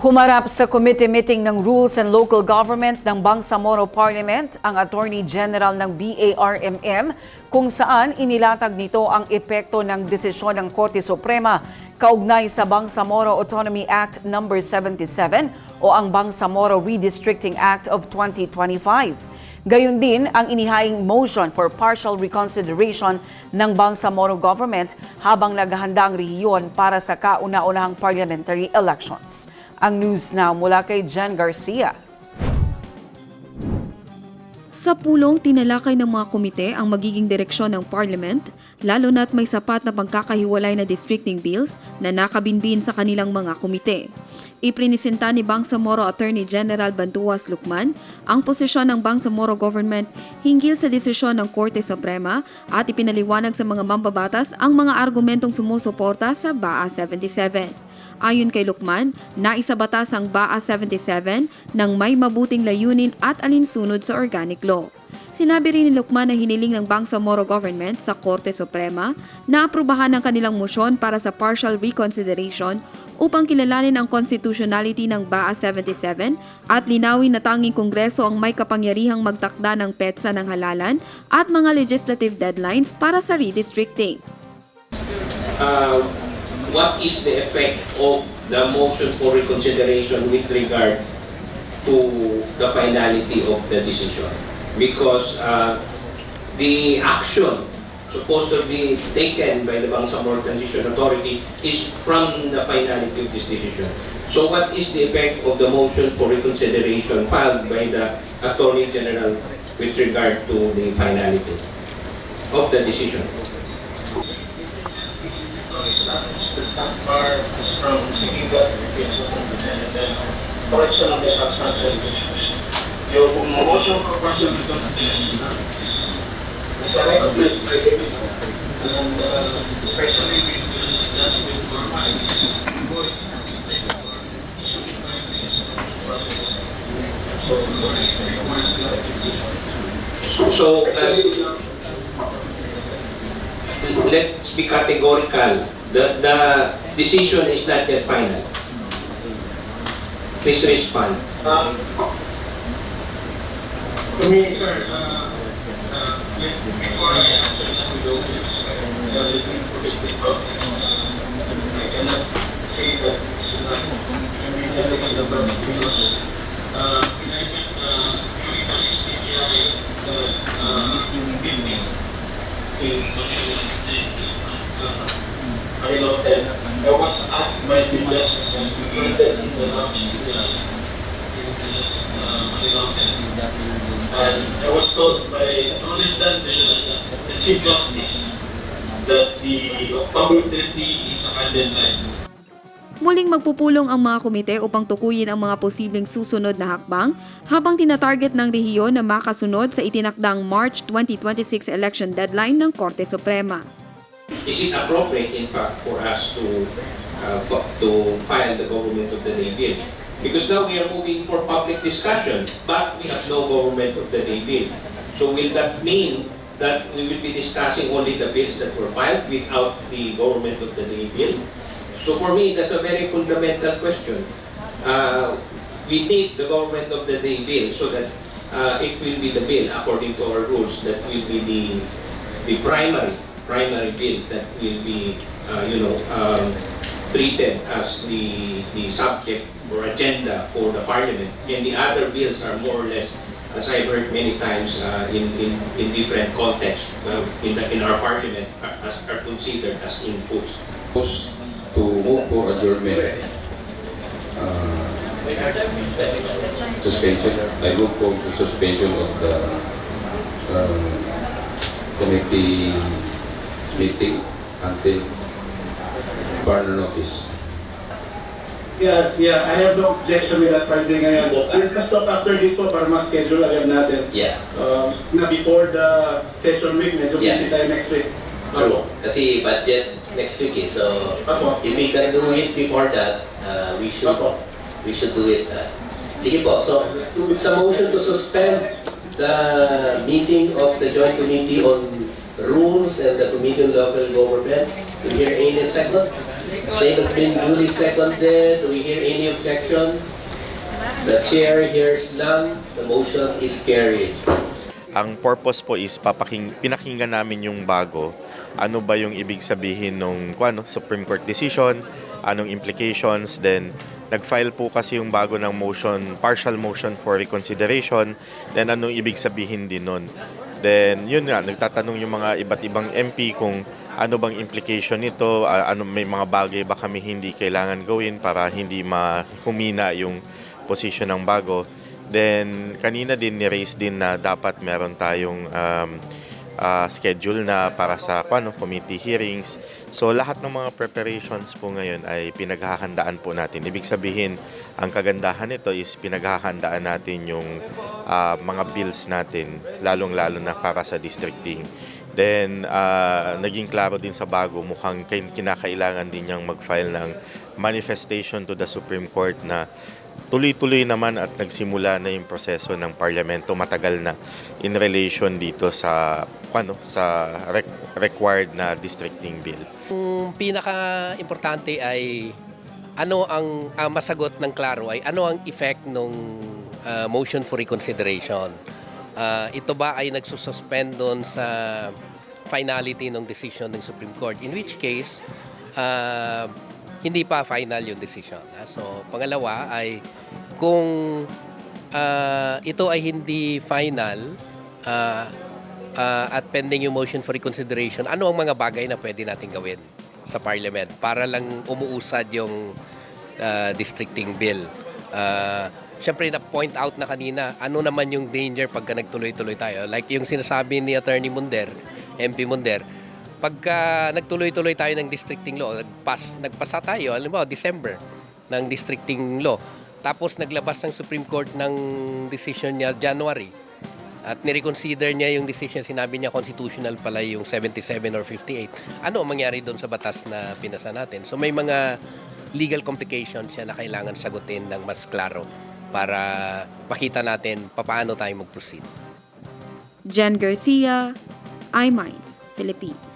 Humarap sa committee meeting ng Rules and Local Government ng Bangsamoro Parliament ang Attorney General ng BARMM kung saan inilatag nito ang epekto ng desisyon ng Korte Suprema kaugnay sa Bangsamoro Autonomy Act No. 77 o ang Bangsamoro Redistricting Act of 2025. Gayon din ang inihaing motion for partial reconsideration ng Bangsamoro government habang naghahanda ang rehiyon para sa kauna-unahang parliamentary elections. Ang news now mula kay Jen Garcia. Sa pulong, tinalakay ng mga komite ang magiging direksyon ng Parliament, lalo na't may sapat na pagkakahiwalay na districting bills na nakabinbin sa kanilang mga komite. Iprinisenta ni Bangsamoro Attorney General Bantuas Lukman ang posisyon ng Bangsamoro government hinggil sa desisyon ng Korte Suprema at ipinaliwanag sa mga mambabatas ang mga argumentong sumusuporta sa BAA 77. Ayon kay Lukman, naisabatas ang BAA 77 ng may mabuting layunin at alinsunod sa organic law. Sinabi rin ni Lukman na hiniling ng Bangsamoro government sa Korte Suprema na aprubahan ang kanilang motion para sa partial reconsideration upang kilalanin ang constitutionality ng BAA 77 at linawin na tanging Kongreso ang may kapangyarihang magtakda ng petsa ng halalan at mga legislative deadlines para sa redistricting. uh, what is the effect of the motion for reconsideration with regard to the finality of the decision? Because uh, the action supposed to be taken by the Bangsamoro Transition Authority is from the finality of this decision. So what is the effect of the motion for reconsideration filed by the Attorney General with regard to the finality of the decision? Establish the staff bar is from seeking clarification and then correction of the substantial issues. Yung motion for partial reconsideration is a recognized precedent and uh, especially with the judgment going issuing clarification of the process. So. So, uh, let's be categorical. The, the decision is not yet final. Please respond. Um, uh, uh, before I answer in. I cannot say that it's not on the because uh, uh, during the STGI uh, uh, in Hotel, I was asked by the judges as to be in the Hotel. And I was told by than the, the Chief Justice that the October 30 is a deadline. Muling magpupulong ang mga komite upang tukuyin ang mga posibleng susunod na hakbang habang tinatarget ng rehiyon na makasunod sa itinakdang March 2026 election deadline ng Korte Suprema. Is it appropriate, in fact, for us to uh, to file the government of the day bill? Because now we are moving for public discussion, but we have no government of the day bill. So will that mean that we will be discussing only the bills that were filed without the government of the day bill? So for me, that's a very fundamental question. Uh, we need the government of the day bill so that uh, it will be the bill according to our rules that will be the the primary primary bill that will be uh, you know um, treated as the the subject or agenda for the parliament and the other bills are more or less as I've heard many times uh, in, in in different contexts uh, in the, in our parliament are, as, are considered as inputs. To move for adjournment. Uh, suspension. I move for suspension of the um, committee meeting until further notice. Yeah, yeah, I have no objection with that Friday ngayon. We'll just talk after this one para mas schedule agad natin. Yeah, Um, na before the session week, medyo busy Yeah. tayo next week. true. Kasi budget next week eh. So, Apo. if we can do it before that, uh, we should Apo. we should do it. Uh, sige po. So, sa motion to suspend the meeting of the Joint Committee on Rules and the Committee Local Government, do you hear any second? Same has been duly seconded. Do we hear any objection? The chair hears none. The motion is carried. Ang purpose po is papaking, pinakinggan namin yung bago. Ano ba yung ibig sabihin nung ano, Supreme Court decision, anong implications, then nag-file po kasi yung bago ng motion, partial motion for reconsideration, then anong ibig sabihin din nun. Then yun nga, nagtatanong yung mga iba't ibang MP kung ano bang implication nito, ano may mga bagay ba kami hindi kailangan gawin para hindi mahumina yung position ng bago. Then, kanina din ni-raise din na dapat meron tayong um, ah, schedule na para sa ano, committee hearings. So, lahat ng mga preparations po ngayon ay pinaghahandaan po natin. Ibig sabihin, ang kagandahan nito is pinaghahandaan natin yung ah, mga bills natin, lalong-lalo na para sa districting. Then, ah, naging klaro din sa bago, mukhang kin- kinakailangan din niyang mag-file ng manifestation to the Supreme Court na tuloy-tuloy naman at nagsimula na yung proseso ng parlamento matagal na in relation dito sa ano sa rec- required na districting bill. Ang pinaka-importante ay ano ang ang masagot ng klaro ay ano ang effect ng motion for reconsideration. Ah, ito ba ay nagsususpend doon sa finality ng decision ng Supreme Court? In which case, ah, hindi pa final yung decision. So, pangalawa ay kung ah, ito ay hindi final ah, ah, at pending yung motion for reconsideration, ano ang mga bagay na pwede natin gawin sa parliament para lang umuusad yung ah, districting bill. Ah, Siyempre, na-point out na kanina, ano naman yung danger pagka nagtuloy-tuloy tayo. Like yung sinasabi ni Attorney Munder, MP Munder, pagka nagtuloy-tuloy tayo ng districting law, nagpas, nagpasa tayo, alam mo, December, ng districting law. Tapos naglabas ng Supreme Court ng decision niya January. At nireconsider niya yung decision, sinabi niya constitutional pala yung 77 or 58. Ano ang mangyari doon sa batas na pinasa natin? So may mga legal complications siya na kailangan sagutin ng mas klaro para makita natin paano tayo mag-proceed. Jen Garcia, iMinds, Philippines.